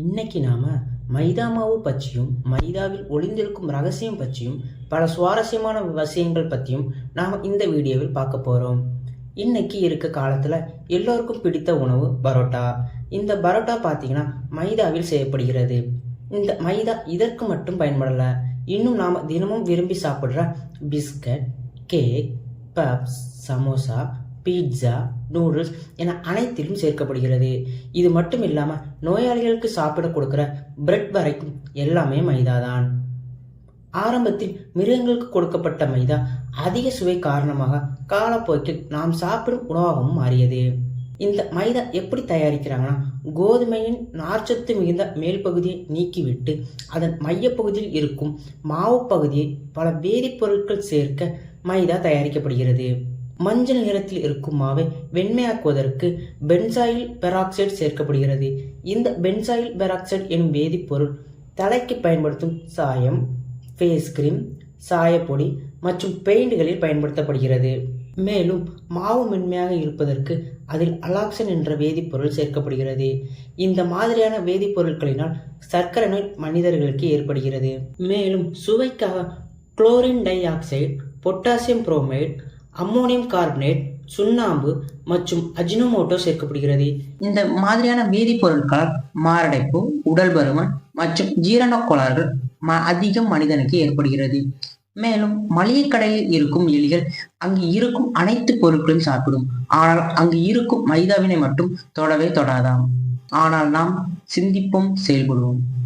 இன்னைக்கு நாம மைதா மாவு பற்றியும் மைதாவில் ஒளிந்திருக்கும் ரகசியம் பற்றியும் பல சுவாரஸ்யமான விஷயங்கள் பற்றியும் நாம் இந்த வீடியோவில் பார்க்க போகிறோம் இன்னைக்கு இருக்க காலத்தில் எல்லோருக்கும் பிடித்த உணவு பரோட்டா. இந்த பரோட்டா பார்த்தீங்கன்னா மைதாவில் செய்யப்படுகிறது. இந்த மைதா இதற்கு மட்டும் பயன்படலை. இன்னும் நாம் தினமும் விரும்பி சாப்பிட்ற biscuit cake puffs samosa pizza noodles என அனைத்திலும் சேர்க்கப்படுகிறது. இது மட்டும் இல்லாமல் நோயாளிகளுக்கு சாப்பிட கொடுக்குற பிரெட் வரைக்கும் எல்லாமே மைதாதான் ஆரம்பத்தில் மிருகங்களுக்கு கொடுக்கப்பட்ட மைதா அதிக சுவை காரணமாக காலப்போக்கில் நாம் சாப்பிடும் உணவாகவும் மாறியது. இந்த மைதா எப்படி தயாரிக்கிறாங்கன்னா கோதுமையின் நார்ச்சத்து மிகுந்த மேல் பகுதியை நீக்கிவிட்டு அதன் மையப்பகுதியில் இருக்கும் மாவு பகுதியை பல வேதிப்பொருட்கள் சேர்க்க மைதா தயாரிக்கப்படுகிறது. மஞ்சள் நிறத்தில் இருக்கும் மாவை வெண்மையாக்குவதற்கு பென்சாயில் பெராக்சைடு சேர்க்கப்படுகிறது. இந்த பென்சாயில் பெராக்சைடு எனும் வேதிப்பொருள் தலைக்கு பயன்படுத்தும் சாயம் ஃபேஸ் கிரீம் சாயப்பொடி மற்றும் பெயிண்டுகளில் பயன்படுத்தப்படுகிறது. மேலும் மாவு மென்மையாக இருப்பதற்கு அதில் அலாக்சன் என்ற வேதிப்பொருள் சேர்க்கப்படுகிறது. இந்த மாதிரியான வேதிப்பொருட்களினால் சர்க்கரை நோய் மனிதர்களுக்கு ஏற்படுகிறது. மேலும் சுவைக்காக chlorine dioxide potassium bromide ammonium carbonate சுண்ணாம்பு மற்றும் அஜினோமோட்டோ சேர்க்கப்படுகிறது. இந்த மாதிரியான வேதிப்பொருட்களால் மாரடைப்பு உடல் பருமன் மற்றும் ஜீரண கோளாறுகள் ம- அதிகம் மனிதனுக்கு ஏற்படுகிறது. மேலும் மளிகை கடையில் இருக்கும் எலிகள் அங்கு இருக்கும் அனைத்து பொருட்களையும் சாப்பிடும். ஆனால் அங்கு இருக்கும் மைதாவினை மட்டும் தொடவே தொடாதாம். ஆனால் நாம் சிந்திப்போம் செயல்படுவோம்.